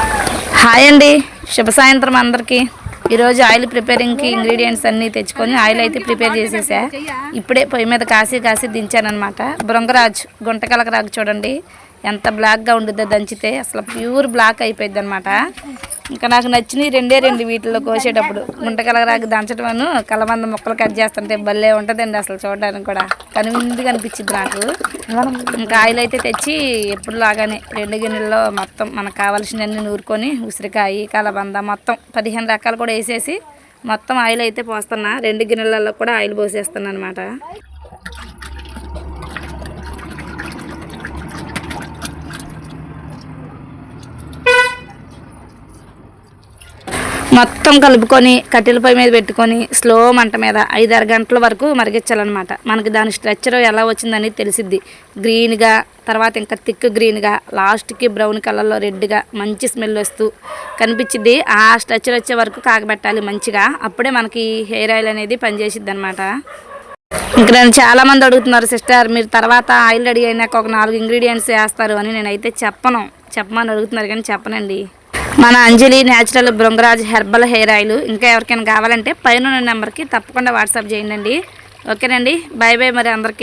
Hi అండి. శుభ సాయంత్రం అందరికీ. ఈరోజు ఆయిల్ ప్రిపేరింగ్కి ఇంగ్రీడియంట్స్ అన్నీ తెచ్చుకొని ఆయిల్ అయితే ప్రిపేర్ చేసేసా. ఇప్పుడే పొయ్యి మీద కాసి కాసి దించానమాట బృంగరాజు గుంటకలక రాగు చూడండి. ఎంత బ్లాక్గా ఉండిద్దో దంచితే అసలు ప్యూర్ బ్లాక్ అయిపోయింది అనమాట ఇంకా నాకు నచ్చినవి రెండే రెండు వీటిలో కోసేటప్పుడు. గుంటకలక దంచడమను కలబంద ముక్కలు కట్ చేస్తుంటే భలే ఉంటుందండి అసలు చూడడానికి కూడా. కనువిందుగా అనిపించింది నాకు. ఇంకా ఆయిల్ అయితే తెచ్చి ఎప్పుడు లాగానే రెండు గిన్నెల్లో మొత్తం మనకు కావాల్సినవన్నీ నూరుకొని ఉసిరికాయ కలబంద మొత్తం పదిహేను రకాలు కూడా వేసేసి మొత్తం ఆయిల్ అయితే పోస్తున్నా. రెండు గిన్నెలలో కూడా ఆయిల్ పోసేస్తున్నా అనమాట మొత్తం కలుపుకొని కట్టెల పొయ్యి మీద పెట్టుకొని స్లో మంట మీద ఐదారు గంటల వరకు మరిగించాలన్నమాట. మనకి దాని స్ట్రక్చర్ ఎలా వచ్చిందని తెలిసిద్ది. గ్రీన్గా తర్వాత ఇంకా థిక్ గ్రీన్గా లాస్ట్కి బ్రౌన్ కలర్లో రెడ్గా మంచి స్మెల్ వస్తూ కనిపించింది ఆ స్ట్రక్చర్ వచ్చే వరకు కాగబెట్టాలి మంచిగా. అప్పుడే మనకి హెయిర్ ఆయిల్ అనేది పనిచేసిద్ది అనమాట ఇంకా నేను చాలామంది అడుగుతున్నారు సిస్టర్ మీరు తర్వాత ఆయిల్ రెడీ అయినాక ఒక నాలుగు ఇంగ్రీడియంట్స్ వేస్తారు అని నేనైతే చెప్పను. చెప్పమని అడుగుతున్నారు కానీ చెప్పనండి. మన Anjali natural bhringraj herbal hair oil. ఇంకా ఎవరికైనా కావాలంటే పైన నెంబర్కి తప్పకుండా వాట్సాప్ చేయండి. ఓకేనండి? బాయ్ బాయ్ మరి అందరికీ.